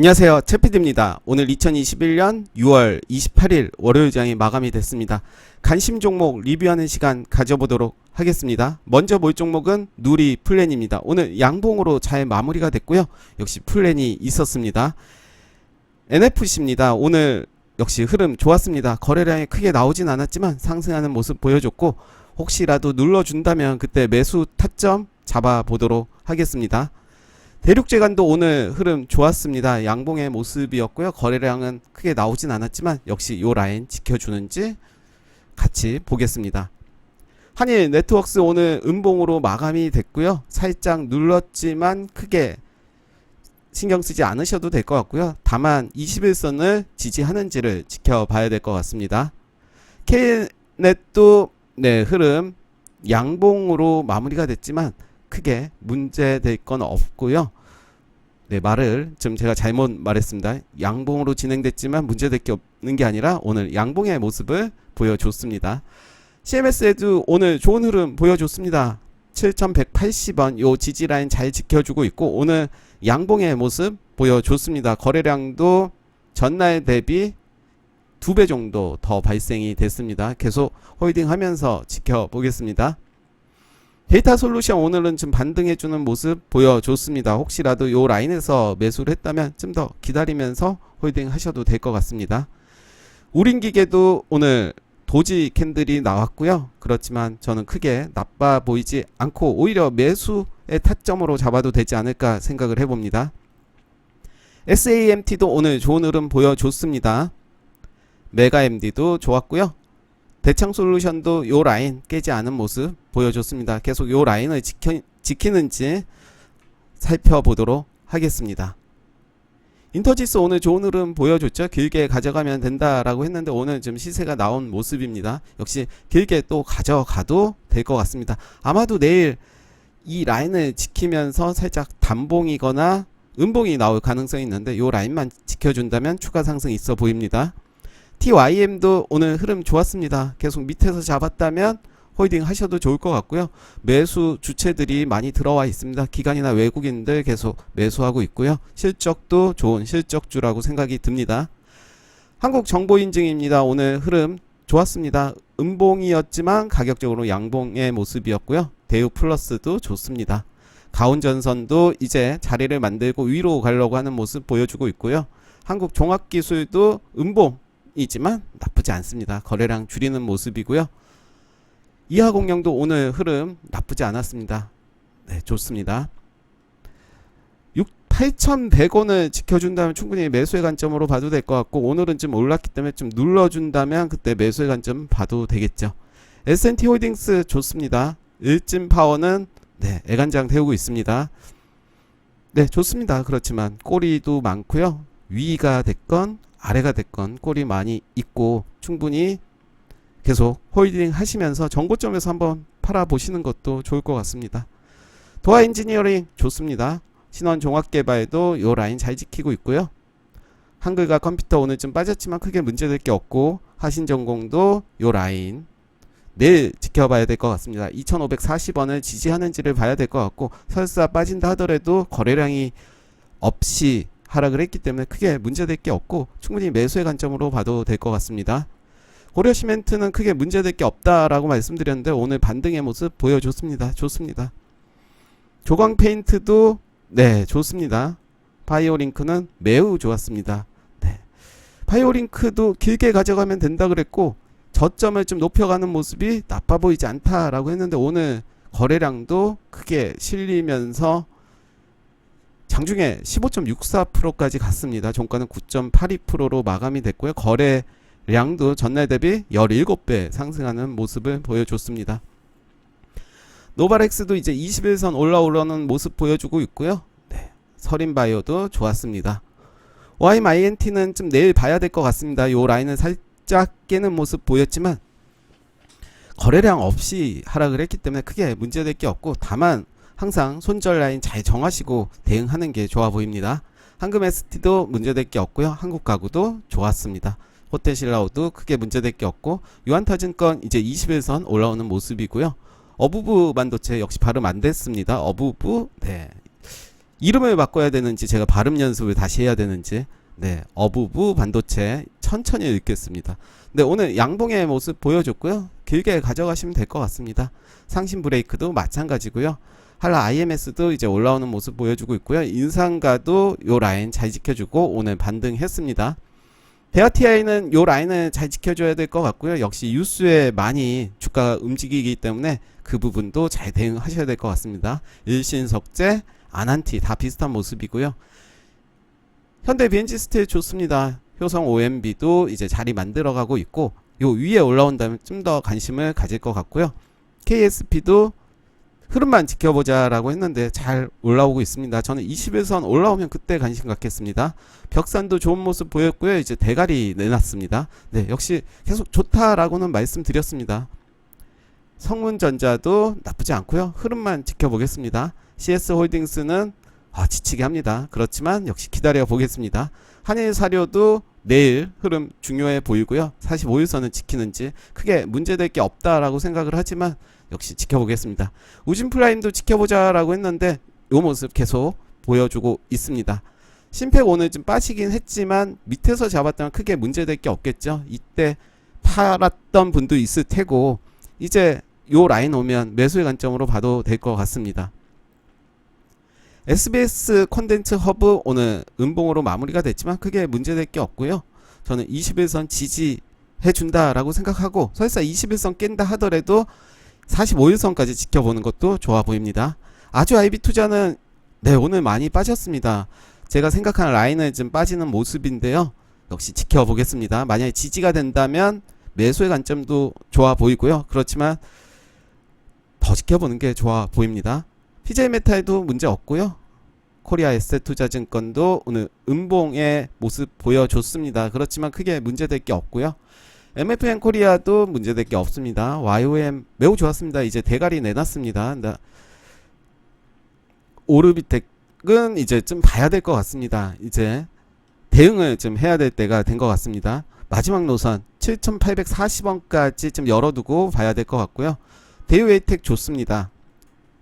안녕하세요. 채피디입니다. 오늘 2021년 6월 28일 월요일장이 마감이 됐습니다. 관심 종목 리뷰하는 시간 가져보도록 하겠습니다. 먼저 볼 종목은 누리 플랜입니다. 오늘 양봉으로 잘 마무리가 됐고요. 역시 플랜이 있었습니다. NFC입니다. 오늘 역시 흐름 좋았습니다. 거래량이 크게 나오진 않았지만 상승하는 모습 보여줬고 혹시라도 눌러준다면 그때 매수 타점 잡아보도록 하겠습니다. 대륙제간도 오늘 흐름 좋았습니다. 양봉의 모습이었고요. 거래량은 크게 나오진 않았지만 역시 요 라인 지켜주는지 같이 보겠습니다. 한일 네트워크스 오늘 음봉으로 마감이 됐고요. 살짝 눌렀지만 크게 신경 쓰지 않으셔도 될 것 같고요. 다만 21선을 지지하는지를 지켜봐야 될 것 같습니다. K넷도 네 흐름 양봉으로 마무리가 됐지만 크게 문제될 건 없고요. 네, 말을 좀 제가 잘못 말했습니다. 양봉으로 진행됐지만 문제될 게 없는 게 아니라 오늘 양봉의 모습을 보여줬습니다. CMS에도 오늘 좋은 흐름 보여줬습니다. 7180원 요 지지 라인 잘 지켜주고 있고 오늘 양봉의 모습 보여줬습니다. 거래량도 전날 대비 두 배 정도 더 발생이 됐습니다. 계속 홀딩하면서 지켜보겠습니다. 데이터 솔루션 오늘은 좀 반등해주는 모습 보여줬습니다. 혹시라도 요 라인에서 매수를 했다면 좀 더 기다리면서 홀딩 하셔도 될 것 같습니다. 우린 기계도 오늘 도지 캔들이 나왔고요. 그렇지만 저는 크게 나빠 보이지 않고 오히려 매수의 타점으로 잡아도 되지 않을까 생각을 해봅니다. SAMT도 오늘 좋은 흐름 보여줬습니다. 메가MD도 좋았고요. 대창 솔루션도 요 라인 깨지 않은 모습 보여줬습니다. 계속 요 라인을 지켜, 지키는지 살펴보도록 하겠습니다. 인터지스 오늘 좋은 흐름 보여줬죠. 길게 가져가면 된다라고 했는데 오늘 좀 시세가 나온 모습입니다. 역시 길게 또 가져가도 될 것 같습니다. 아마도 내일 이 라인을 지키면서 살짝 단봉이거나 음봉이 나올 가능성이 있는데 요 라인만 지켜준다면 추가 상승 있어 보입니다. TYM도 오늘 흐름 좋았습니다. 계속 밑에서 잡았다면 홀딩 하셔도 좋을 것 같고요. 매수 주체들이 많이 들어와 있습니다. 기관이나 외국인들 계속 매수하고 있고요. 실적도 좋은 실적주라고 생각이 듭니다. 한국 정보 인증입니다. 오늘 흐름 좋았습니다. 음봉이었지만 가격적으로 양봉의 모습이었고요. 대우 플러스도 좋습니다. 가온전선도 이제 자리를 만들고 위로 가려고 하는 모습 보여주고 있고요. 한국 종합기술도 음봉 이지만 나쁘지 않습니다. 거래량 줄이는 모습이고요. 이하공룡도 오늘 흐름 나쁘지 않았습니다. 네, 좋습니다. 8,100원을 지켜준다면 충분히 매수의 관점으로 봐도 될 것 같고 오늘은 좀 올랐기 때문에 좀 눌러준다면 그때 매수의 관점 봐도 되겠죠. S&T 홀딩스 좋습니다. 일진 파워는 네, 애간장 태우고 있습니다. 네, 좋습니다. 그렇지만 꼬리도 많고요. 위가 됐건 아래가 됐건 꼬리 많이 있고 충분히 계속 홀딩 하시면서 정고점에서 한번 팔아 보시는 것도 좋을 것 같습니다. 도화 엔지니어링 좋습니다. 신원 종합 개발도 요 라인 잘 지키고 있고요. 한글과 컴퓨터 오늘 좀 빠졌지만 크게 문제될 게 없고 하신 전공도 요 라인 내일 지켜봐야 될 것 같습니다. 2,540원을 지지하는지를 봐야 될 것 같고 설사 빠진다 하더라도 거래량이 없이 하락을 했기 때문에 크게 문제될 게 없고 충분히 매수의 관점으로 봐도 될 것 같습니다. 고려 시멘트는 크게 문제될 게 없다라고 말씀드렸는데 오늘 반등의 모습 보여줬습니다. 좋습니다. 조광 페인트도 네 좋습니다. 바이오링크는 매우 좋았습니다. 네. 바이오링크도 길게 가져가면 된다 그랬고 저점을 좀 높여가는 모습이 나빠 보이지 않다라고 했는데 오늘 거래량도 크게 실리면서 장중에 15.64%까지 갔습니다. 종가는 9.82%로 마감이 됐고요. 거래량도 전날 대비 17배 상승하는 모습을 보여줬습니다. 노바렉스도 이제 21선 올라오려는 모습 보여주고 있고요. 네. 서린바이오도 좋았습니다. YMINT는 좀 내일 봐야 될 것 같습니다. 요 라인은 살짝 깨는 모습 보였지만 거래량 없이 하락을 했기 때문에 크게 문제될 게 없고 다만 항상 손절 라인 잘 정하시고 대응하는 게 좋아 보입니다. 한금 ST도 문제될 게 없고요. 한국 가구도 좋았습니다. 호텔 신라우도 크게 문제될 게 없고 유한타증권 이제 21선 올라오는 모습이고요. 어부부 반도체 역시 발음 안 됐습니다. 어부부 네. 이름을 바꿔야 되는지 제가 발음 연습을 다시 해야 되는지 네 어부부 반도체 천천히 읽겠습니다. 네 오늘 양봉의 모습 보여줬고요. 길게 가져가시면 될 것 같습니다. 상신 브레이크도 마찬가지고요. 한라 IMS도 이제 올라오는 모습 보여주고 있고요. 인상가도 요 라인 잘 지켜주고 오늘 반등했습니다. 베아티아이는 요 라인을 잘 지켜줘야 될 것 같고요. 역시 유수에 많이 주가가 움직이기 때문에 그 부분도 잘 대응하셔야 될 것 같습니다. 일신석재, 아난티 다 비슷한 모습이고요. 현대 비엔지 스틸 좋습니다. 효성 OMB도 이제 자리 만들어가고 있고 요 위에 올라온다면 좀 더 관심을 가질 것 같고요. KSP도 흐름만 지켜보자라고 했는데 잘 올라오고 있습니다. 저는 21선 올라오면 그때 관심 갖겠습니다. 벽산도 좋은 모습 보였고요. 이제 대가리 내놨습니다. 네, 역시 계속 좋다라고는 말씀드렸습니다. 성문전자도 나쁘지 않고요. 흐름만 지켜보겠습니다. CS 홀딩스는 아, 지치게 합니다. 그렇지만 역시 기다려 보겠습니다. 한일 사료도 내일 흐름 중요해 보이고요. 45일선은 지키는지 크게 문제될 게 없다라고 생각을 하지만 역시 지켜보겠습니다. 우진 프라임도 지켜보자라고 했는데 요 모습 계속 보여주고 있습니다. 심팩 오늘 좀 빠지긴 했지만 밑에서 잡았다면 크게 문제될 게 없겠죠. 이때 팔았던 분도 있을 테고 이제 요 라인 오면 매수의 관점으로 봐도 될 것 같습니다. SBS 콘텐츠 허브 오늘 음봉으로 마무리가 됐지만 크게 문제될 게 없고요. 저는 21선 지지해 준다라고 생각하고 설사 21선 깬다 하더라도 45일선까지 지켜보는 것도 좋아 보입니다. 아주 IB 투자는 네 오늘 많이 빠졌습니다. 제가 생각하는 라인은 좀 빠지는 모습인데요. 역시 지켜보겠습니다. 만약에 지지가 된다면 매수의 관점도 좋아 보이고요. 그렇지만 더 지켜보는 게 좋아 보입니다. PJ 메탈도 문제 없고요. 코리아 에셋 투자증권도 오늘 음봉의 모습 보여줬습니다. 그렇지만 크게 문제될 게 없고요. MFN 코리아도 문제될 게 없습니다. YOM 매우 좋았습니다. 이제 대가리 내놨습니다. 나- 오르비텍은 이제 좀 봐야 될 것 같습니다. 이제 대응을 좀 해야 될 때가 된 것 같습니다. 마지막 노선 7,840원까지 좀 열어두고 봐야 될 것 같고요. 대우에이텍 좋습니다.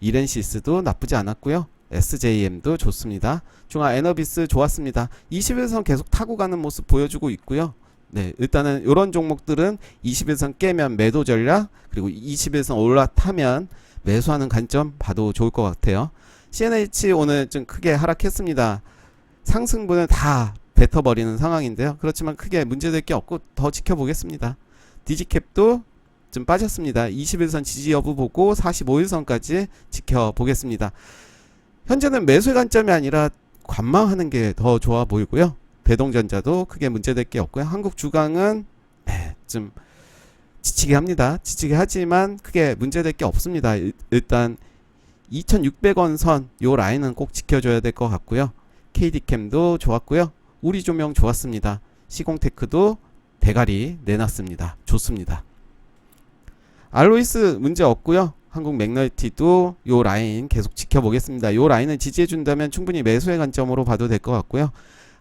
이렌시스도 나쁘지 않았고요. SJM도 좋습니다. 중화 에너비스 좋았습니다. 21선 계속 타고 가는 모습 보여주고 있고요. 네, 일단은 이런 종목들은 21선 깨면 매도 전략 그리고 21선 올라타면 매수하는 관점 봐도 좋을 것 같아요. CNH 오늘 좀 크게 하락했습니다. 상승분을 다 뱉어버리는 상황인데요. 그렇지만 크게 문제될 게 없고 더 지켜보겠습니다. 디지캡도 좀 빠졌습니다. 21선 지지 여부 보고 45일선까지 지켜보겠습니다. 현재는 매수의 관점이 아니라 관망하는 게 더 좋아 보이고요. 대동전자도 크게 문제될 게 없고요. 한국 주강은 네, 좀 지치게 합니다. 지치게 하지만 크게 문제될 게 없습니다. 일- 일단 2,600원 선 요 라인은 꼭 지켜줘야 될 것 같고요. KD캠도 좋았고요. 우리 조명 좋았습니다. 시공테크도 대가리 내놨습니다. 좋습니다. 알로이스 문제 없고요. 한국 맥널티도 요 라인 계속 지켜보겠습니다. 요 라인을 지지해 준다면 충분히 매수의 관점으로 봐도 될 것 같고요.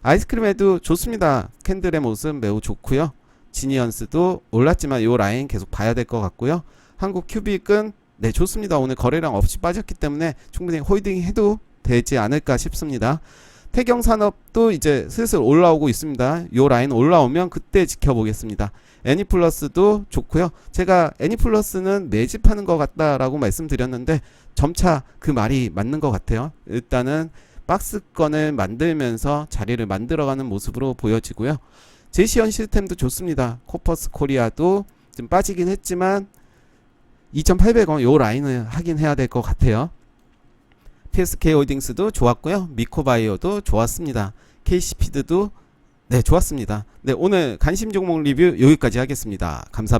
아이스크림에도 좋습니다. 캔들의 모습 매우 좋고요. 지니언스도 올랐지만 요 라인 계속 봐야 될 것 같고요. 한국 큐빅은 네 좋습니다. 오늘 거래량 없이 빠졌기 때문에 충분히 홀딩 해도 되지 않을까 싶습니다. 태경 산업도 이제 슬슬 올라오고 있습니다. 요 라인 올라오면 그때 지켜보겠습니다. 애니플러스도 좋고요. 제가 애니플러스는 매집하는 것 같다라고 말씀드렸는데 점차 그 말이 맞는 것 같아요. 일단은 박스권을 만들면서 자리를 만들어가는 모습으로 보여지고요. 제시언 시스템도 좋습니다. 코퍼스 코리아도 좀 빠지긴 했지만 2,800원 요 라인을 하긴 해야 될 것 같아요. PSK 홀딩스도 좋았고요. 미코바이오도 좋았습니다. KC피드도 네 좋았습니다. 네 오늘 관심 종목 리뷰 여기까지 하겠습니다. 감사합니다.